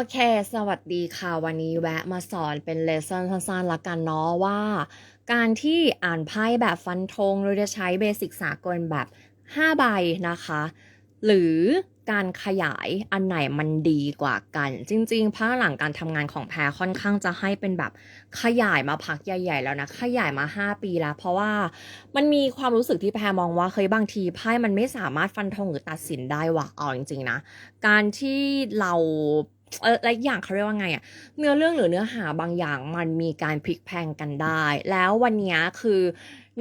โอเค สวัสดีค่ะ วันนี้แวะมาสอนเป็นเลส s นสั้นๆละกันเนาะว่า การที่อ่านไพ่แบบฟันธงเราจะใช้เบสิกสากลแบบ 5 ใบนะคะ หรือการขยายอันไหนมันดีกว่ากัน จริงๆภาคหลังการทำงานของแพรค่อนข้างจะให้เป็นแบบขยายมาพักใหญ่ ๆ แล้วนะ ขยายมา 5 ปีแล้ว เพราะว่ามันมีความรู้สึกที่แพรมองว่าเคยบางทีไพ่มันไม่สามารถฟันธงหรือตัดสินได้ว่ะเอาจริงๆนะ การที่เรา และอย่างเขาเรียกว่าไงอะเนื้อเรื่องหรือเนื้อหาบางอย่างมันมีการพลิกแพลงกันได้ แล้ววันนี้คือ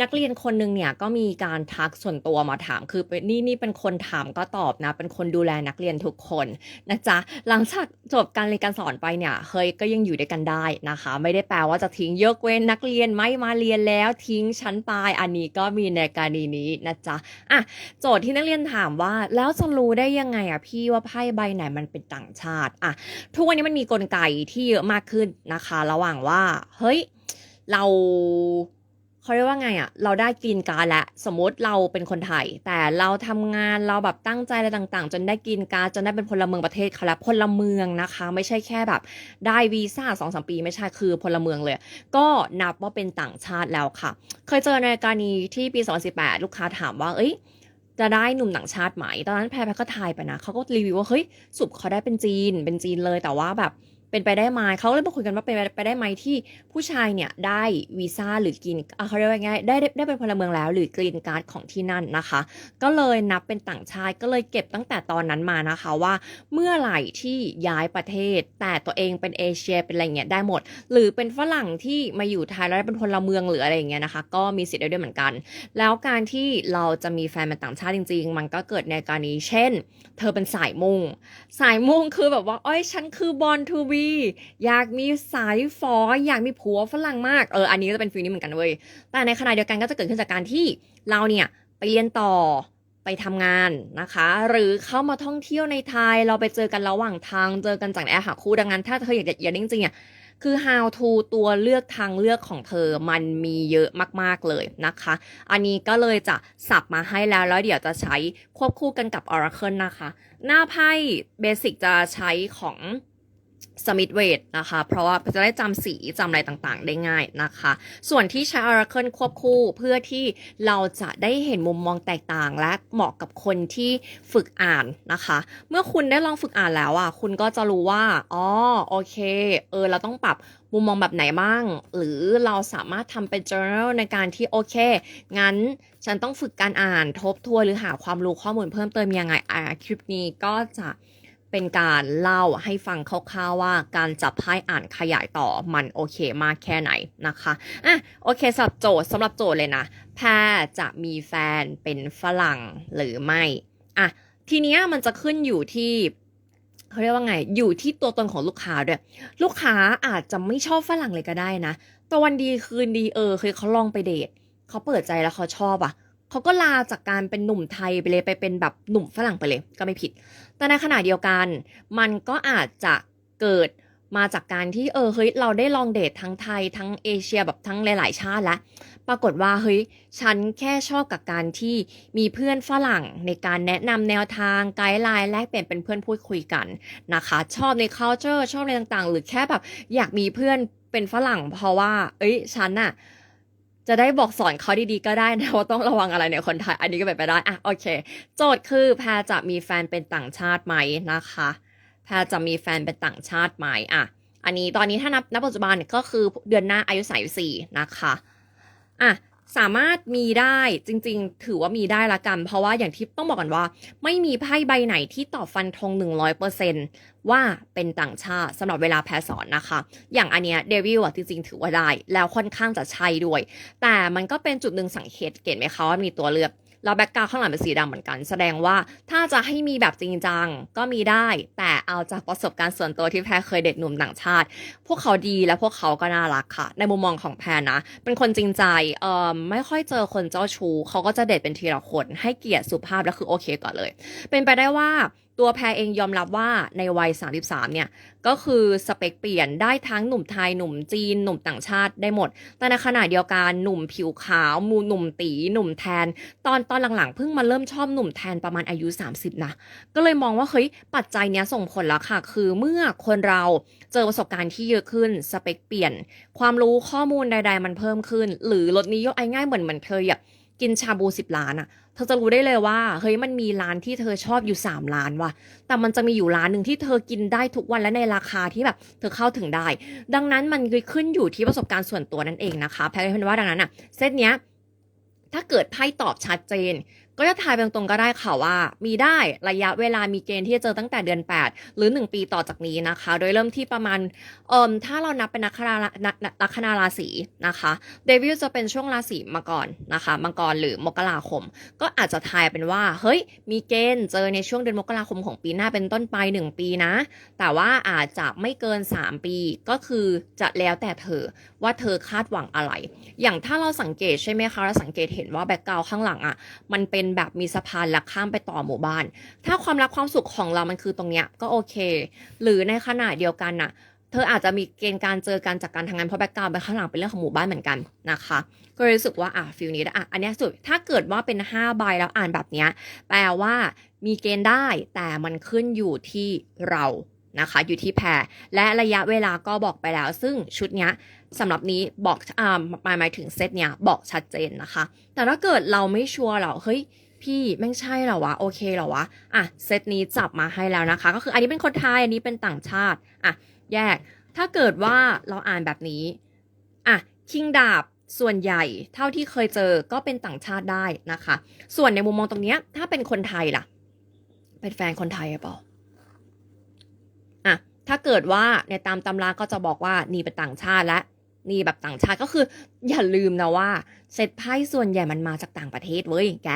นักเรียนคนหนึ่งเนี่ยก็มีการทักส่วนตัวมาถาม คือนนี่นี่เป็นคนถามก็ตอบนะ เป็นคนดูแลนักเรียนทุกคนนะจ๊ะหลังจากจบการเรียนการสอนไปเนี่ยเฮ้ยก็ยังอยู่ด้วยกันได้นะคะ ไม่ได้แปลว่าจะทิ้งยกเว้นนักเรียนไม่มาเรียนแล้วทิ้งชั้นปลายอันนี้ก็มีในกรณีนี้นะจ๊ะอะโจทย์ที่นักเรียนถามว่า แล้วจะรู้ได้ยังไงอะพี่ว่าไพ่ใบไหนมันเป็นต่างชาติอะทุกวันนี้มันมีกลไกที่เยอะมากขึ้นนะคะ ระหว่างว่าเฮ้ยเรา เขาเรียกว่าไงอะ่ะเราได้กินการแล้วสมมติเราเป็นคนไทย แต่เราทำงานเราแบบตั้งใจอะไรต่างๆ จนได้กินการจนได้เป็นพลเมืองประเทศเขาแล้วพลเมืองนะคะ ไม่ใช่แค่แบบ ได้วีซ่าสองสมปีไม่ใช่คือพลเมืองเลย ก็นับว่าเป็นต่างชาติแล้วค่ะ เคยเจอในกรณีที่ปี 2018 ลูกค้าถามว่าเอ้ยจะได้หนุ่มต่างชาติไหม ตอนนั้นแพรแพรก็ทายไปนะ เขาก็รีวิวว่า เฮ้ย สุบเขาได้เป็นจีน เป็นจีนเลย แต่ว่าแบบ เป็นไปได้ไหมเขาเลยมาคุยกันว่าเป็นไปได้ไหมที่ผู้ชายเนี่ยได้วีซ่าหรือกินเขาเรียกว่าไงได้ได้เป็นพลเมืองแล้ว หรือกรีนการ์ดของที่นั่นนะคะ ก็เลยนับเป็นต่างชาติก็เลยเก็บตั้งแต่ตอนนั้นมานะคะว่า เมื่อไหร่ที่ย้ายประเทศ แต่ตัวเองเป็นเอเชียเป็นอะไรเงี้ยได้หมด หรือเป็นฝรั่งที่มาอยู่ไทยแล้วได้เป็นพลเมืองหรืออะไรเงี้ยนะคะ ก็มีสิทธิ์ได้ด้วยเหมือนกัน แล้วการที่เราจะมีแฟนเป็นต่างชาติจริง ๆ มันก็เกิดในกรณีเช่น เธอเป็นสายมุงสายมุงคือแบบว่าอ้อยฉันคือบอลทูบีอยากมีสายฟออยากมีผัวฝรั่งมาก เออ อันนี้ก็จะเป็นฟิลนี้เหมือนกันเว้ย แต่ในขณะเดียวกันก็จะเกิดขึ้นจากการที่เราเนี่ยไปเรียนต่อไปทำงานนะคะ หรือเข้ามาท่องเที่ยวในไทย เราไปเจอกันระหว่างทาง เจอกันจากแอร์หาคู่ดังนั้น ถ้าเธออยากอยากจริงๆอะคือ how to ตัวเลือกทางเลือกของเธอมันมีเยอะมาก ๆ เลยนะคะ อันนี้ก็เลยจะสับมาให้แล้ว แล้วเดี๋ยวจะใช้ควบคู่กันกับ Oracle นะคะ หน้าไพ่เบสิกจะใช้ของ สมิธเวทนะคะ เพราะว่าจะได้จำสีจำอะไรต่างๆ ได้ง่ายนะคะ ส่วนที่ใช้ Oracle ควบคู่เพื่อที่เราจะได้เห็นมุมมองแตกต่าง และเหมาะกับคนที่ฝึกอ่านนะคะ เมื่อคุณได้ลองฝึกอ่านแล้วอะคุณก็จะรู้ว่าอ๋อโอเคเออเราต้องปรับมุมมองแบบไหนบ้าง หรือเราสามารถทำเป็น journal ในการที่โอเค งั้นฉันต้องฝึกการอ่านทบทวนหรือหาความรู้ข้อมูลเพิ่มเติมยังไงอ่าคลิปนี้ก็จะ เป็นการเล่าให้ฟังคร่าวๆว่าการจับไพ่อ่านขยายต่อมันโอเคมากแค่ไหนนะคะอะโอเคสำหรับโจทย์สำหรับโจทย์เลยนะแพรจะมีแฟนเป็นฝรั่งหรือไม่อะทีเนี้ยมันจะขึ้นอยู่ที่เขาเรียกว่าไง อยู่ที่ตัวตนของลูกค้าด้วย ลูกค้าอาจจะไม่ชอบฝรั่งเลยก็ได้นะแตะวันดีคืนดีเออเคยเขาลองไปเดทเขาเปิดใจแล้วเขาชอบอะ เขาก็ลาจากการเป็นหนุ่มไทยไปเลยไปเป็นแบบหนุ่มฝรั่งไปเลย ก็ไม่ผิด แต่ในขณะเดียวกัน มันก็อาจจะเกิดมาจากการที่เออเฮ้ยเราได้ลองเดททั้งไทยทั้งเอเชียแบบทั้งหลาย ๆ ชาติแล้วปรากฏว่าเฮ้ยฉันแค่ชอบกับการที่มีเพื่อนฝรั่งในการแนะนำแนวทางไกด์ไลน์แลกเปลี่ยนเป็นเพื่อนพูดคุยกันนะคะ ชอบใน culture ชอบอะไรต่าง ๆ หรือแค่แบบอยากมีเพื่อนเป็นฝรั่ง เพราะว่า เอ้ยฉันอะ จะได้บอกสอนเขาดีๆก็ได้นะว่าต้องระวังอะไรเนี่ยคนไทย อันนี้ก็เป็นไปได้อะโอเค โจทย์คือแพรจะมีแฟนเป็นต่างชาติไหมนะคะ แพรจะมีแฟนเป็นต่างชาติไหมอะอันนี้ตอนนี้ถ้านับณปัจจุบันก็คือเดือนหน้าอายุสายสี่นะคะอะ สามารถมีได้จริงๆ ถือว่ามีได้ละกัน เพราะว่าอย่างที่ต้องบอกกันว่า ไม่มีไพ่ใบไหนที่ตอบฟันธง100%ว่าเป็นต่างชาติสำหรับเวลาแพรสอนนะคะ อย่างอันเนี้ยเดวิลอะจริงๆ ถือว่าได้ แล้วค่อนข้างจะใช่ด้วย แต่มันก็เป็นจุดหนึ่งสังเกตเห็นไหมคะว่ามีตัวเลือก แล้วแบ็กกราวข้างหลังเป็นสีดำเหมือนกัน แสดงว่าถ้าจะให้มีแบบจริงจังก็มีได้ แต่เอาจากประสบการณ์ส่วนตัวที่แพรเคยเด็กหนุ่มต่างชาติ พวกเขาดีและพวกเขาก็น่ารักค่ะ ในมุมมองของแพรนะ เป็นคนจริงใจเอ่อไม่ค่อยเจอคนเจ้าชู้เขาก็จะเด็ดเป็นทีละคนให้เกียรติสุภาพและคือโอเคก่อนเลย เป็นไปได้ว่า ตัวแพรเองยอมรับว่าในวัย 33 เนี่ย ก็คือสเปคเปลี่ยนได้ทั้งหนุ่มไทย หนุ่มจีน หนุ่มต่างชาติได้หมด แต่ในขณะเดียวกันหนุ่มผิวขาว มูหนุ่มตี หนุ่มแทน ตอนตอนหลังๆ เพิ่งมาเริ่มชอบหนุ่มแทนประมาณอายุ 30 นะ ก็เลยมองว่าเฮ้ยปัจจัยเนี้ยส่งผลแล้วค่ะ คือเมื่อคนเราเจอประสบการณ์ที่เยอะขึ้น สเปคเปลี่ยน ความรู้ข้อมูลใด ๆ มันเพิ่มขึ้น หรือลดนิยมไอ้ง่ายเหมือนเหมือนเธออยา กินชาบูสิบล้านอะเธอจะรู้ได้เลยว่าเฮ้ยมันมีร้านที่เธอชอบอยู่สามล้านว่ะ แต่มันจะมีอยู่ร้านหนึ่งที่เธอกินได้ทุกวันและในราคาที่แบบ เธอเข้าถึงได้ ดังนั้นมันขึ้นอยู่ที่ประสบการณ์ส่วนตัวนั่นเองนะคะ แพรเป็นว่าดังนั้นอะเซตเนี้ยถ้าเกิดไพ่ตอบชัดเจน ก็จะทายตรงๆก็ได้ค่ะว่า มีได้ระยะเวลามีเกณฑ์ที่จะเจอตั้งแต่เดือน 8 หรือ 1 ปีต่อจากนี้นะคะ โดยเริ่มที่ประมาณเอ่มถ้าเรานับเป็นนักคณานักนักคณาราศีนะคะเดวิลจะเป็นช่วงราศีมังกรนะคะมังกรหรือมกราคม ก็อาจจะทายเป็นว่าเฮ้ยมีเกณฑ์เจอในช่วงเดือนมกราคมของปีหน้าเป็นต้นไป 1 ปีนะ แต่ว่าอาจจะไม่เกิน 3 ปีก็คือจะแล้วแต่เธอว่าเธอคาดหวังอะไร อย่างถ้าเราสังเกตใช่ไหมคะเราสังเกตเห็นว่าแบ็กกราวข้างหลังอะ่ะมันเป็นแบบมีสะพานและข้ามไปต่อหมู่บ้าน ถ้าความรักความสุขของเรามันคือตรงเนี้ยก็โอเค หรือในขณะเดียวกันน่ะ เธออาจจะมีเกณฑ์การเจอกันจากการทำงานเพราะแบ็กกราวไปข้างหลังเป็นเรื่องของหมู่บ้านเหมือนกันนะคะ ก็เลยรู้สึกว่าอะฟิลนี้อะอันนี้สุดถ้าเกิดว่าเป็น5ใบแล้วอ่านแบบเนี้ยแปลว่ามีเกณฑ์ได้แต่มันขึ้นอยู่ที่เรา นะคะอยู่ที่แพรและระยะเวลาก็บอกไปแล้ว ซึ่งชุดเนี้ยสำหรับนี้บอกอ่าหมายหมายถึงเซตเนี้ยบอกชัดเจนนะคะ แต่ถ้าเกิดเราไม่ชัวร์เราเฮ้ยพี่แม่งใช่เหรอวะโอเคเหรอวะอะเซตนี้จับมาให้แล้วนะคะ ก็คืออันนี้เป็นคนไทยอันนี้เป็นต่างชาติอะแยก ถ้าเกิดว่าเราอ่านแบบนี้อะคิงดาบส่วนใหญ่เท่าที่เคยเจอก็เป็นต่างชาติได้นะคะ ส่วนในมุมมองตรงเนี้ยถ้าเป็นคนไทยล่ะ เป็นแฟนคนไทยหรือเปล่า ถ้าเกิดว่าในตามตำราก็จะบอกว่านี่เป็นต่างชาติและนี่แบบต่างชาติก็คือ อย่าลืมนะว่าเซตไพ่ส่วนใหญ่มันมาจากต่างประเทศเว้ยแก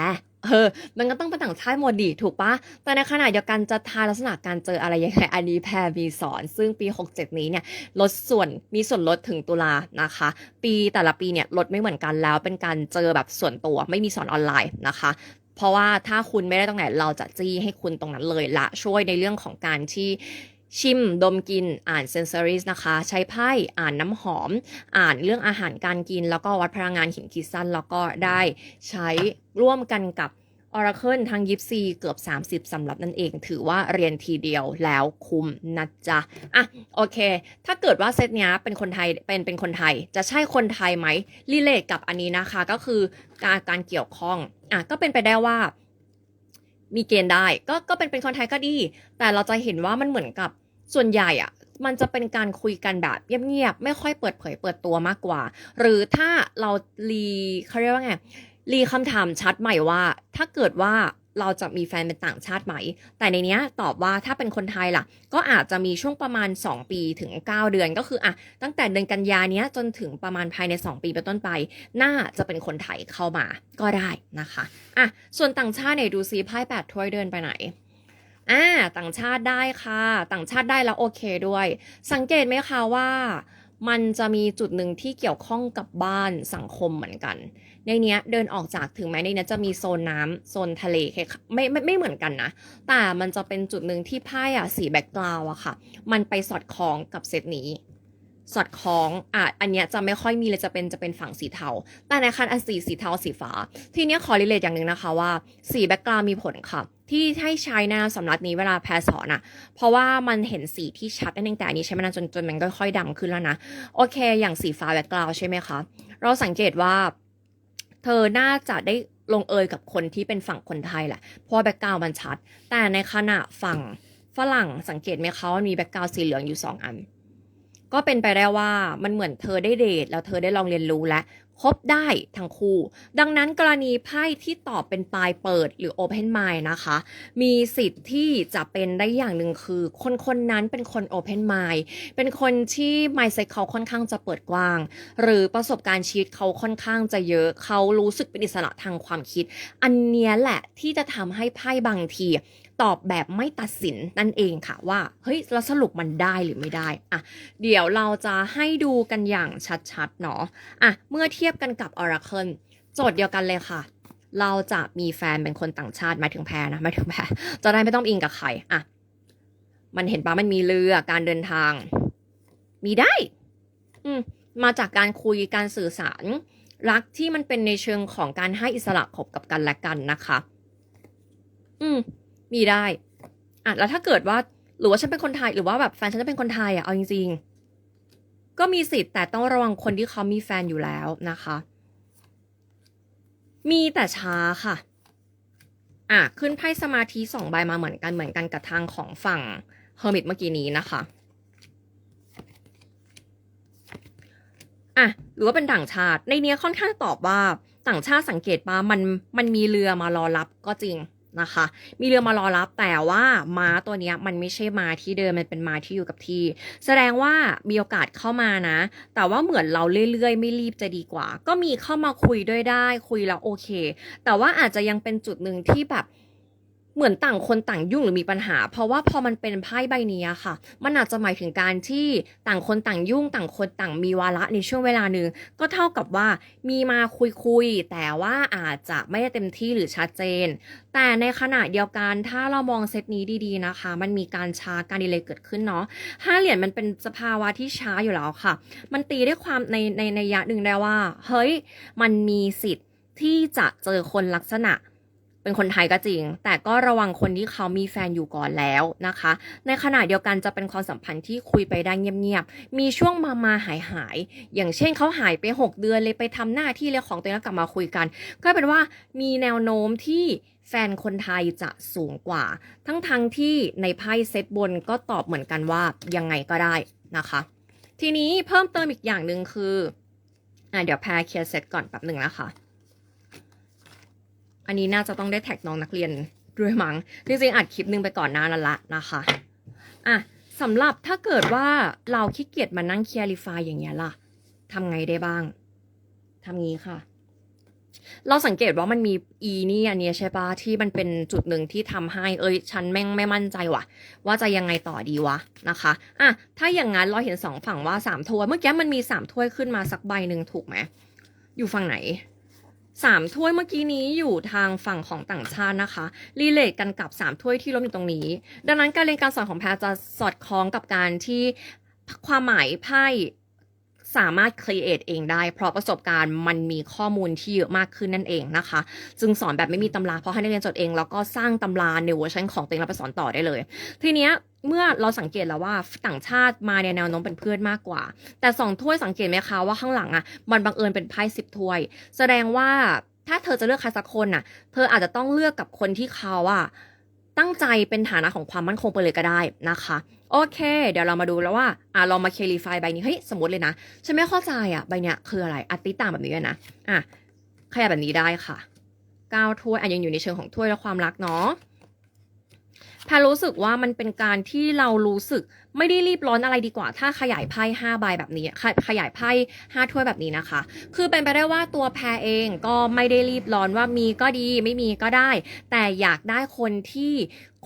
เออ มันก็ต้องเป็นต่างชาติหมดดิถูกปะ แต่ในขณะเดียวกันจะทายลักษณะการเจออะไรยังไงอันนี้แพรมีสอน ซึ่งปี 67 นี้เนี่ยลดส่วนมีส่วนลดถึงตุลานะคะ ปีแต่ละปีเนี่ยลดไม่เหมือนกันแล้วเป็นการเจอแบบส่วนตัวไม่มีสอนออนไลน์นะคะ เพราะว่าถ้าคุณไม่ได้ตรงไหนเราจะจี้ให้คุณตรงนั้นเลยละช่วยในเรื่องของการที่ ชิม ดมกิน อ่านเซนเซอรีสนะคะ ใช้ไพ่ อ่านน้ำหอม อ่านเรื่องอาหารการกิน แล้วก็วัดพลังงานหินคิดสั้น แล้วก็ได้ใช้ร่วมกันกับ Oracle ทางยิปซีเกือบ 30สำหรับนั่นเอง ถือว่าเรียนทีเดียวแล้วคุ้มนะจ๊ะ อะ โอเค ถ้าเกิดว่าเซตเนี้ยเป็นคนไทยเป็นเป็นคนไทย จะใช่คนไทยไหมรีเลทกับอันนี้นะคะ ก็คือการการเกี่ยวข้อง อะ ก็เป็นไปได้ว่า มีเกณฑ์ได้ ก็ก็เป็นเป็นคนไทยก็ดี แต่เราจะเห็นว่ามันเหมือนกับ ส่วนใหญ่อะมันจะเป็นการคุยกันแบบเงียบๆ ไม่ค่อยเปิดเผยเปิดตัวมากกว่า หรือถ้าเรารีเขาเรียกว่าไงรีคำถามชัดใหม่ว่า ถ้าเกิดว่าเราจะมีแฟนเป็นต่างชาติไหม แต่ในเนี้ยตอบว่าถ้าเป็นคนไทยล่ะ ก็อาจจะมีช่วงประมาณ 2 ปีถึง 9 เดือนก็คืออะตั้งแต่เดือนกันยานี้จนถึงประมาณภายใน 2 ปีเป็นต้นไป น่าจะเป็นคนไทยเข้ามาก็ได้นะคะ อะ ส่วนต่างชาติเนี่ยดูซีไพ่แปดถ้วยเดินไปไหน อ่าต่างชาติได้ค่ะ ต่างชาติได้แล้วโอเคด้วย สังเกตไหมคะว่า มันจะมีจุดหนึ่งที่เกี่ยวข้องกับบ้านสังคมเหมือนกัน ในเนี้ยเดินออกจากถึงแม้ในเนี้ยจะมีโซนน้ำโซนทะเลคไม่ไม่ไม่เหมือนกันนะ แต่มันจะเป็นจุดหนึ่งที่ไพ่อะสีแบ็กกราวอะค่ะ มันไปสอดคล้องกับเซตนี้สอดคล้องอะอันเนี้ยจะไม่ค่อยมีเลยจะเป็นจะเป็นฝั่งสีเทา แต่ในคันอันสีสีเทาสีฟ้า ทีเนี้ยขอรีเลทอย่างหนึ่งนะคะว่า สีแบ็กกราวมีผลค่ะ ที่ให้ใช้ในสำหรับนี้เวลาแพรสอนอะเพราะว่ามันเห็นสีที่ชัดนั่นเองแต่อันนี้ใช้มานานจนจนมันก็ค่อยดำขึ้นแล้วนะ โอเค อย่างสีฟ้าแบ็กกราวใช่ไหมคะ เราสังเกตว่า เธอน่าจะได้ลงเอยกับคนที่เป็นฝั่งคนไทยแหละ เพราะแบ็กกราวมันชัด แต่ในขณะฝั่งฝรั่งสังเกตไหมคะว่ามีแบ็กกราวสีเหลืองอยู่สองอัน ก็เป็นไปได้ว่ามันเหมือนเธอได้เดทแล้วเธอได้ลองเรียนรู้และ คบได้ทั้งคู่ ดังนั้นกรณีไพ่ที่ตอบเป็นปลายเปิดหรือ Open Mind นะคะ มีสิทธิ์ที่จะเป็นได้อย่างหนึ่งคือ คนคนนั้นเป็นคน Open Mind เป็นคนที่ mindset เขาค่อนข้างจะเปิดกว้าง หรือประสบการณ์ชีวิตเขาค่อนข้างจะเยอะ เขารู้สึกเป็นอิสระทางความคิด อันเนี้ยแหละที่จะทำให้ไพ่บางที ตอบแบบไม่ตัดสินนั่นเองค่ะว่าเฮ้ยแล้วสรุปมันได้หรือไม่ได้อะเดี๋ยวเราจะให้ดูกันอย่างชัดๆเนาะอะเมื่อเทียบกันกับ Oracle โจทย์เดียวกันเลยค่ะ เราจะมีแฟนเป็นคนต่างชาติหมายถึงแพรนะหมายถึงแพรจะได้ไม่ต้องอิงกับใครอะมันเห็นปะมันมีเรือการเดินทาง มีได้ อืมมาจากการคุยการสื่อสาร รักที่มันเป็นในเชิงของการให้อิสระขบกับกันและกันนะคะ อืม มีได้อะแล้วถ้าเกิดว่าหรือว่าฉันเป็นคนไทยหรือว่าแบบแฟนฉันจะเป็นคนไทยอะเอาจริง ๆ ก็มีสิทธิ์แต่ต้องระวังคนที่เขามีแฟนอยู่แล้วนะคะ มีแต่ช้าค่ะอะขึ้นไพ่สมาธิสองใบมาเหมือนกันเหมือนกันกับทางของฝั่งเฮอร์มิตเมื่อกี้นี้นะคะอะหรือว่าเป็นต่างชาติในเนี้ยค่อนข้างตอบว่าต่างชาติสังเกตว่ามันมันมีเรือมารอรับก็จริง นะคะ มีเรือมารอรับแต่ว่าม้าตัวนี้มันไม่ใช่ม้าที่เดิมมันเป็นม้าที่อยู่กับที่ แสดงว่ามีโอกาสเข้ามานะ แต่ว่าเหมือนเราเรื่อยๆ ไม่รีบจะดีกว่า ก็มีเข้ามาคุยด้วยได้คุยแล้วโอเค แต่ว่าอาจจะยังเป็นจุดหนึ่งที่แบบ เหมือนต่างคนต่างยุ่งหรือมีปัญหา เพราะว่าพอมันเป็นไพ่ใบนี้ค่ะ มันอาจจะหมายถึงการที่ต่างคนต่างยุ่ง ต่างคนต่างมีวาระในช่วงเวลาหนึ่งก็เท่ากับว่ามีมาคุยคุยแต่ว่าอาจจะไม่ได้เต็มที่หรือชัดเจน แต่ในขณะเดียวกันถ้าเรามองเซตนี้ดีๆนะคะ มันมีการช้าการดีเลย์เกิดขึ้นเนาะห้าเหรียญมันเป็นสภาวะที่ช้าอยู่แล้วค่ะ มันตีด้วยความในในในยะหนึ่งได้ว่า เฮ้ยมันมีสิทธิ์ที่จะเจอคนลักษณะ เป็นคนไทยก็จริง แต่ก็ระวังคนที่เขามีแฟนอยู่ก่อนแล้วนะคะ ในขณะเดียวกันจะเป็นความสัมพันธ์ที่คุยไปได้เงียบๆ มีช่วงมามาหายหาย อย่างเช่นเขาหายไป 6 เดือนเลยไปทำหน้าที่เลยของตัวเองแล้วกลับมาคุยกัน ก็เป็นว่ามีแนวโน้มที่แฟนคนไทยจะสูงกว่า ทั้งๆทที่ในไพ่เซตบนก็ตอบเหมือนกันว่ายังไงก็ได้นะคะ ทีนี้เพิ่มเติมอีกอย่างหนึ่งคืออะเดี๋ยวแพรเคลียร์เซตก่อนแป๊บหนึ่งนะคะ อันนี้น่าจะต้องได้แท็กน้องนักเรียนด้วยมั้งจริงๆอัดคลิปนึงไปก่อนหน้านั้นละนะคะอะสำหรับถ้าเกิดว่าเราขี้เกียจมานั่งเคลียริฟายอย่างเงี้ยล่ะทำไงได้บ้างทำงี้ค่ะ เราสังเกตว่ามันมีอีนี่อันเนี้ยใช่ปะที่มันเป็นจุดหนึ่งที่ทำให้ เอ้ยฉันแม่งไม่มั่นใจว่ะ ว่าจะยังไงต่อดีวะนะคะอะถ้าอย่างนั้นเราเห็นสองฝั่งว่าสามถ้วยเมื่อกี้มันมีสามถ้วยขึ้นมาสักใบหนึ่งถูกไหมอยู่ฝั่งไหน สามถ้วยเมื่อกี้นี้อยู่ทางฝั่งของต่างชาตินะคะ รีเลทกันกับสามถ้วยที่ล้มอยู่ตรงนี้ ดังนั้นการเรียนการสอนของแพรจะสอดคล้องกับการที่ความหมายไพ่สามารถ create เองได้ เพราะประสบการณ์มันมีข้อมูลที่เยอะมากขึ้นนั่นเองนะคะ จึงสอนแบบไม่มีตำราเพราะให้นักเรียนจดเอง แล้วก็สร้างตำราในเวอร์ชันของตัวเองแล้วไปสอนต่อได้เลย ทีเนี้ย เมื่อเราสังเกตแล้วว่าต่างชาติมาในแนวโน้มเป็นเพื่อนมากกว่า แต่สองถ้วยสังเกตไหมคะว่าข้างหลังอะมันบังเอิญเป็นไพ่สิบถ้วย แสดงว่าถ้าเธอจะเลือกใครสักคนน่ะ เธออาจจะต้องเลือกกับคนที่เขาอะตั้งใจเป็นฐานะของความมั่นคงไปเลยก็ได้นะคะ โอเค เดี๋ยวเรามาดูแล้วว่าอะเรามาเคลีฟายใบนี้เฮ้ยสมมติเลยนะฉันไม่เข้าใจอะใบเนี้ยคืออะไรอัติต่างแบบนี้นะอะขยับแบบนี้ได้ค่ะเก้าถ้วยอะยังอยู่ในเชิงของถ้วยและความรักเนาะ แพรรู้สึกว่ามันเป็นการที่เรารู้สึกไม่ได้รีบร้อนอะไรดีกว่า ถ้าขยายไพ่ห้าใบแบบนี้ขขยายไพ่ห้าถ้วยแบบนี้นะคะ คือเป็นไปได้ว่าตัวแพรเองก็ไม่ได้รีบร้อนว่ามีก็ดีไม่มีก็ได้ แต่อยากได้คนที่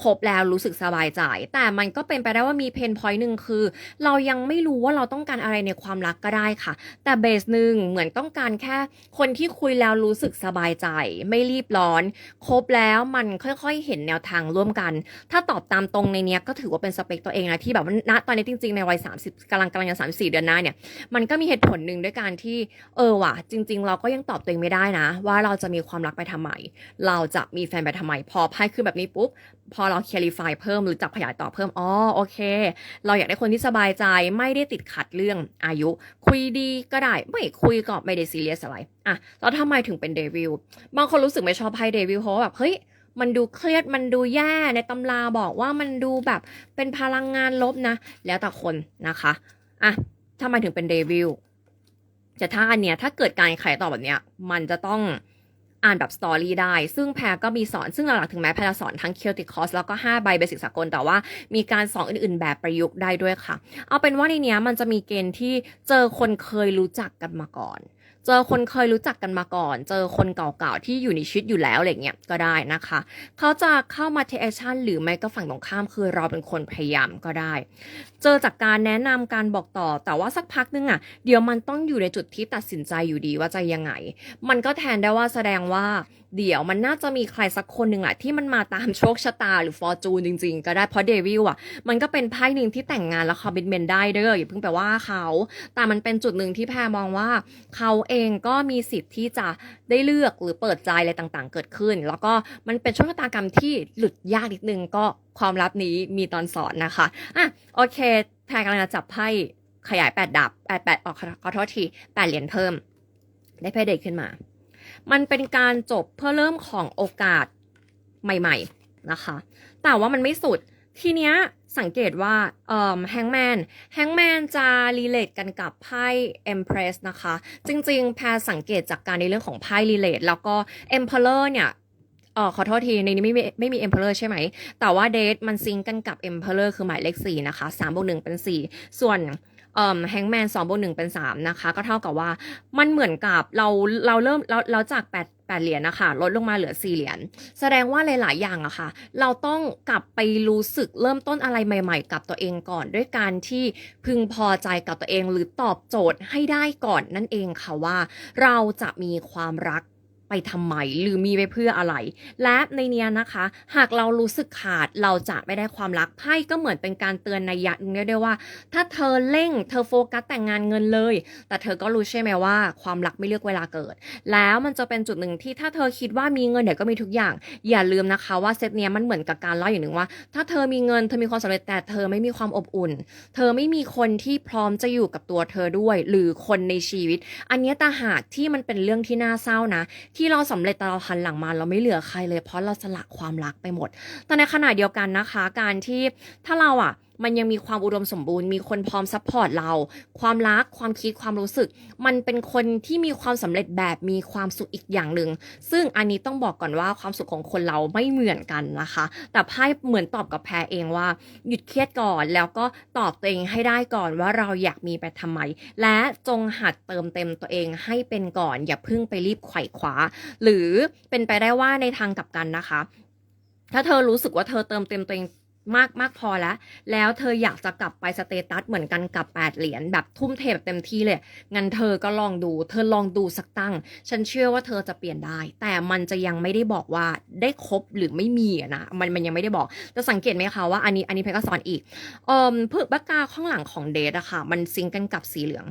ครบแล้วรู้สึกสบายใจ แต่มันก็เป็นไปได้ว่ามีเพนพอยต์หนึ่งคือ เรายังไม่รู้ว่าเราต้องการอะไรในความรักก็ได้ค่ะ แต่เบสหนึ่งเหมือนต้องการแค่คนที่คุยแล้วรู้สึกสบายใจ ไม่รีบร้อน ครบแล้วมันค่อยๆ เห็นแนวทางร่วมกัน ถ้าตอบตามตรงในเนี้ยก็ถือว่าเป็นสเปคตัวเองนะที่แบบว่าณตอนนี้จริง ๆ ในวัย 30กำลังกำลังจะ34 เดือนหน้าเนี่ยมันก็มีเหตุผลหนึ่งด้วยการที่เออว่ะจริง ๆ เราก็ยังตอบตัวเองไม่ได้นะ ว่าเราจะมีความรักไปทำไมเราจะมีแฟนไปทำไมพอไพ่ขึ้นแบบนี้ปุ๊บพอเราเคลียร์ฟายเพิ่มหรือจับขยายต่อเพิ่มอ๋อโอเค เราอยากได้คนที่สบายใจไม่ได้ติดขัดเรื่องอายุ คุยดีก็ได้ ไม่คุยก็ไม่ได้ซีเรียสอะไรอะแล้วทำไมถึงเป็นเดวิลบางคนรู้สึกไม่ชอบไพ่เดวิลเพราะแบบเฮ้ยมันดูเครียดมันดูแย่ในตำราบอกว่ามันดูแบบเป็นพลังงานลบนะ แล้วแต่คนนะคะอะทำไมถึงเป็นเดวิลแต่ถ้าอันเนี้ยถ้าเกิดการขายต่อแบบเนี้ยมันจะต้อง อ่านแบบสตอรี่ได้ ซึ่งแพรก็มีสอนซึ่งหลักๆถึงแม้แพรจะสอนทั้ง Celtic Cross แล้วก็ 5 ใบเบสิกสากล แต่ว่ามีการสอนอื่นๆ แบบประยุกต์ได้ด้วยค่ะ เอาเป็นว่าในเนี้ยมันจะมีเกณฑ์ที่เจอคนเคยรู้จักกันมาก่อนเจอคนเคยรู้จักกันมาก่อน เจอคนเก่าๆที่อยู่ในชีวิตอยู่แล้วอะไรเงี้ยก็ได้นะคะ เขาจะเข้ามาเทคแอคชั่นหรือไม่ก็ฝั่งตรงข้ามคือเราเป็นคนพยายามก็ได้ เจอจากการแนะนำการบอกต่อ แต่ว่าสักพักนึงอะ เดี๋ยวมันต้องอยู่ในจุดที่ตัดสินใจอยู่ดีว่าจะยังไง มันก็แทนได้ว่าแสดงว่า เดี๋ยวมันน่าจะมีใครสักคนหนึ่งแหละที่มันมาตามโชคชะตาหรือฟอร์จูนจริง ๆ ก็ได้เพราะเดวิลอะ มันก็เป็นไพ่หนึ่งที่แต่งงานแล้วคอมมิชเมนได้เด้ออย่าเพิ่งไปว่าเขา แต่มันเป็นจุดหนึ่งที่แพรมองว่า เขาเองก็มีสิทธิ์ที่จะได้เลือกหรือเปิดใจอะไรต่างๆ เกิดขึ้น แล้วก็มันเป็นโชคชะตากรรมที่หลุดยากนิดนึงก็ความลับนี้มีตอนสอนนะคะอะโอเค แพรกำลังจะจับไพ่ขยายแปดดับแปดแปดออกขอโทษทีแปดเหรียญเพิ่ม ได้ไพ่เด็กขึ้นมา มันเป็นการจบเพื่อเริ่มของโอกาสใหม่ ๆนะคะ แต่ว่ามันไม่สุดทีเนี้ยสังเกตว่าเอ่อแฮงแมนแฮงแมนจะรีเลทกันกับไพ่ Empress นะคะ จริงๆ แพรสังเกตจากการในเรื่องของไพ่รีเลทแล้วก็ Emperor เนี่ยเออขอโทษที ในนี้ไม่มีไม่มี Emperor ใช่ไหม แต่ว่าเดทมันซิงกันกับ Emperor คือหมายเลข 4 นะคะ3บวก1เป็น 4 ส่วน เอ่อแฮงแมนสองบวกหนึ่งเป็นสามนะคะ ก็เท่ากับว่ามันเหมือนกับเราเราเริ่มเราเราจากแปดแปดเหรียญนะคะลดลงมาเหลือสี่เหรียญแสดงว่าหลาย ๆ อย่างอะค่ะ เราต้องกลับไปรู้สึกเริ่มต้นอะไรใหม่ ๆ กับตัวเองก่อน ด้วยการที่พึงพอใจกับตัวเองหรือตอบโจทย์ให้ได้ก่อนนั่นเองค่ะว่า เราจะมีความรัก ไปทำไมหรือมีไปเพื่ออะไร และในเนี้ยนะคะ หากเรารู้สึกขาดเราจะไม่ได้ความรักไพ่ก็เหมือนเป็นการเตือนในยะนึงเรียด้วยว่า ถ้าเธอเร่งเธอโฟกัสแต่งงานเงินเลย แต่เธอก็รู้ใช่ไหมว่าความรักไม่เลือกเวลาเกิด แล้วมันจะเป็นจุดหนึ่งที่ถ้าเธอคิดว่ามีเงินเดี๋ยวก็มีทุกอย่าง อย่าลืมนะคะว่าเซตเนี้ยมันเหมือนกับการเล่าอย่างหนึ่งว่า ถ้าเธอมีเงินเธอมีความสำเร็จแต่เธอไม่มีความอบอุ่น เธอไม่มีคนที่พร้อมจะอยู่กับตัวเธอด้วย หรือคนในชีวิต อันนี้ตาหากที่มันเป็นเรื่องที่น่าเศร้านะที่เราสำเร็จแต่เราหันหลังมาเราไม่เหลือใครเลย เพราะเราสละความรักไปหมด แต่ในขณะเดียวกันนะคะ การที่ถ้าเราอะ มันยังมีความอุดมสมบูรณ์ มีคนพร้อมซัพพอร์ตเรา ความรัก ความคิด ความรู้สึก มันเป็นคนที่มีความสำเร็จแบบมีความสุขอีกอย่างหนึ่ง ซึ่งอันนี้ต้องบอกก่อนว่าความสุขของคนเราไม่เหมือนกันนะคะ แต่ไพ่เหมือนตอบกับแพรเองว่า หยุดเครียดก่อน แล้วก็ตอบตัวเองให้ได้ก่อนว่าเราอยากมีไปทำไม และจงหัดเติมเต็มตัวเองให้เป็นก่อน อย่าเพิ่งไปรีบไขว่คว้า หรือเป็นไปได้ว่าในทางกลับกันนะคะ ถ้าเธอรู้สึกว่าเธอเติมเต็มตัวเอง มากมากพอแล้ว แล้วเธออยากจะกลับไปสเตตัสเหมือนกันกับ 8 เหรียญแบบทุ่มเทแบบเต็มที่เลย งั้นเธอก็ลองดู เธอลองดูสักตั้ง ฉันเชื่อว่าเธอจะเปลี่ยนได้ แต่มันจะยังไม่ได้บอกว่าได้ครบหรือไม่มีนะ มันมันยังไม่ได้บอก จะสังเกตไหมคะว่าอันนี้อันนี้เพชรก็สอนอีกเอ่อเผือบักกาข้างหลังของเดทอะค่ะ มันซิงกันกับสีเหลือง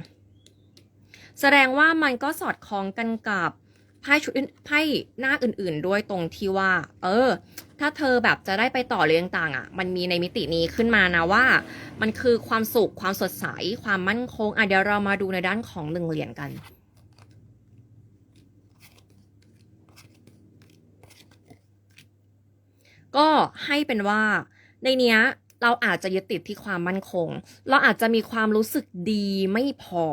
แสดงว่ามันก็สอดคล้องกันกับ ไพ่ชุดไพ่หน้าอื่น ๆ ด้วยตรงที่ว่า เออ ถ้าเธอแบบจะได้ไปต่อเรื่องต่างๆอะ มันมีในมิตินี้ขึ้นมานะว่า มันคือความสุขความสดใส ความมั่นคงอะเดี๋ยวเรามาดูในด้านของหนึ่งเหรียญกันก็ให้เป็นว่าในเนี้ย เราอาจจะยึดติดที่ความมั่นคง เราอาจจะมีความรู้สึกดีไม่พอ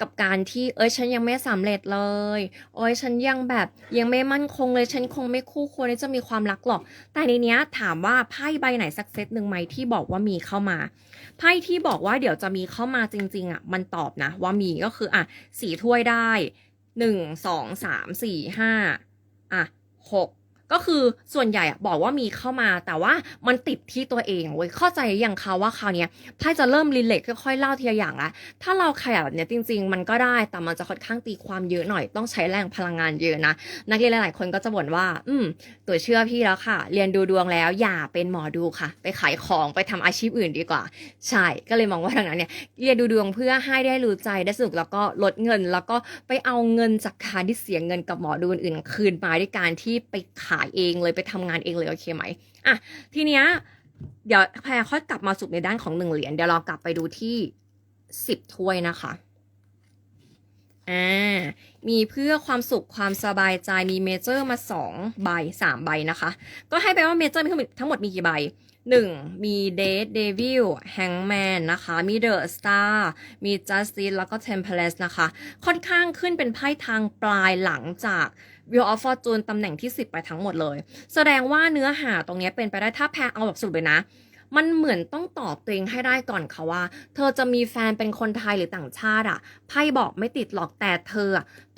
กับการที่เอ้ยฉันยังไม่สำเร็จเลยโอ้ยฉันยังแบบยังไม่มั่นคงเลยฉันคงไม่คู่ควรที่จะมีความรักหรอก แต่ในเนี้ยถามว่าไพ่ใบไหนสักเซตหนึ่งไหมที่บอกว่ามีเข้ามาไพ่ที่บอกว่าเดี๋ยวจะมีเข้ามาจริง ๆอะมันตอบนะว่ามีก็คืออะสี่ถ้วยได้หนึ่งสองสามสี่ห้าอะหก ก็คือส่วนใหญ่บอกว่ามีเข้ามา แต่ว่ามันติดที่ตัวเองเว้ยเข้าใจอยังคะว่าคราวเนี้ยไพ่จะเริ่มรีเลทค่อยๆเล่าทีละอย่างละถ้าเราขยับแบบเนี้ยจริง ๆ มันก็ได้แต่มันจะค่อนข้างตีความเยอะหน่อยต้องใช้แรงพลังงานเยอะนะนักเรียนหลายๆคนก็จะบ่นว่า อืมตัวเชื่อพี่แล้วค่ะ เรียนดูดวงแล้วอย่าเป็นหมอดูค่ะ ไปขายของไปทำอาชีพอื่นดีกว่า ใช่ก็เลยมองว่าทางนั้นเนี่ยเรียนดูดวงเพื่อให้ได้รู้ใจได้สนุกแล้วก็ลดเงิน แล้วก็ไปเอาเงินจากการที่เสียเงินกับหมอดูอื่นๆคืนมาด้วยการที่ไปขายเองเลยไปทำงานเองเลยโอเคไหมอะทีเนี้ยเดี๋ยวแพรค่อยกลับมาสุกในด้านของหนึ่งเหรียญเดี๋ยวเรากลับไปดูที่สิบถ้วยนะคะอ่ามีเพื่อความสุขความสบายใจมีเมเจอร์มาสองใบสามใบนะคะ ก็ให้ไปว่าเมเจอร์มีทั้งหมดทั้งหมดมีกี่ใบหนึ่งมีเดทเดวิลแฮงแมนนะคะ มีเดอะสตาร์มีจัสตินแล้วก็เทมเพลสนะคะ ค่อนข้างขึ้นเป็นไพ่ทางปลายหลังจาก Wheel of Fortune ตำแหน่งที่ 10 ไปทั้งหมดเลย แสดงว่าเนื้อหาตรงนี้เป็นไปได้ถ้าแพ้เอาแบบสรุปเลยนะ มันเหมือนต้องตอบตัวเองให้ได้ก่อนค่ะว่า เธอจะมีแฟนเป็นคนไทยหรือต่างชาติอะไพ่บอกไม่ติดหรอกแต่เธอ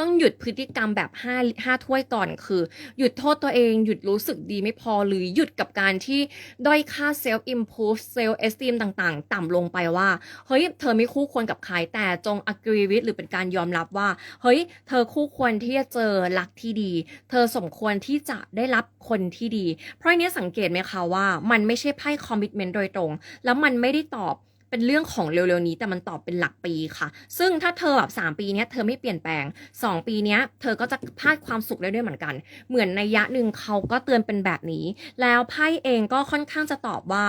ต้องหยุดพฤติกรรมแบบ5 5ถ้วยก่อนคือ หยุดโทษตัวเอง หยุดรู้สึกดีไม่พอหรือหยุดกับการที่ด้อยค่าเซลฟ์อิมพูฟเซลฟ์เอสติมต่างๆ ต่ำลงไปว่า เฮ้ย เธอไม่คู่ควรกับใครแต่จง agree with หรือเป็นการยอมรับว่า เฮ้ย เธอคู่ควรที่จะเจอรักที่ดี เธอสมควรที่จะได้รับคนที่ดี เพราะนเนี้ยสังเกตไหมคะว่า มันไม่ใช่ไพ่คอมมิชเมนต์โดยตรง แล้วมันไม่ได้ตอบ เป็นเรื่องของเร็วๆนี้ แต่มันตอบเป็นหลักปีค่ะ ซึ่งถ้าเธอแบบ3ปีนี้เธอไม่เปลี่ยนแปลง 2 ปีนี้เธอก็จะพลาดความสุขได้ด้วยเหมือนกัน เหมือนในยะหนึ่งเขาก็เตือนเป็นแบบนี้ แล้วไพ่เองก็ค่อนข้างจะตอบว่า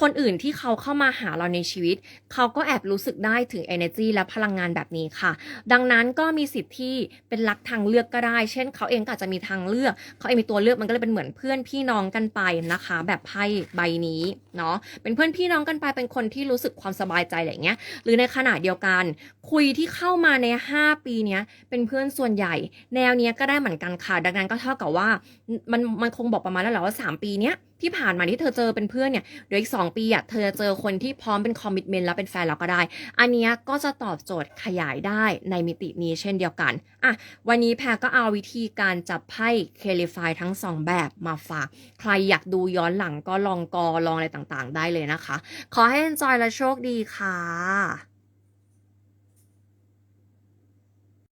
คนอื่นที่เขาเข้ามาหาเราในชีวิต เขาก็แอบรู้สึกได้ถึง energy และพลังงานแบบนี้ค่ะ ดังนั้นก็มีสิทธิ์ที่เป็นรักทางเลือกก็ได้ เช่น เขาเองก็อาจจะมีทางเลือก เขาเองมีตัวเลือกมันก็เลยเป็นเหมือนเพื่อนพี่น้องกันไปนะคะ แบบไพ่ใบนี้เนาะเป็นเพื่อนพี่น้องกันไปเป็นคนที่รู้สึกความสบายใจอะไรเงี้ย หรือในขณะเดียวกัน คุยที่เข้ามาใน 5 ปีเนี้ยเป็นเพื่อนส่วนใหญ่ แนวเนี้ยก็ได้เหมือนกันค่ะ ดังนั้นก็เท่ากับว่า มันมันคงบอกประมาณแล้วแหละว่า 3 ปีเนี้ย ที่ผ่านมาที่เธอเจอเป็นเพื่อนเนี่ยเดี๋ยวอีก2ปีอะเธอจะเจอคนที่พร้อมเป็นคอมมิชเมนต์แล้วเป็นแฟนเราก็ได้ อันนี้ก็จะตอบโจทย์ขยายได้ในมิตินี้เช่นเดียวกันอะวันนี้แพรก็เอาวิธีการจับไพ่เคลิฟายทั้ง 2 แบบมาฝาก ใครอยากดูย้อนหลังก็ลองกอลองอะไรต่างๆ ได้เลยนะคะ ขอให้ enjoy และโชคดีค่ะ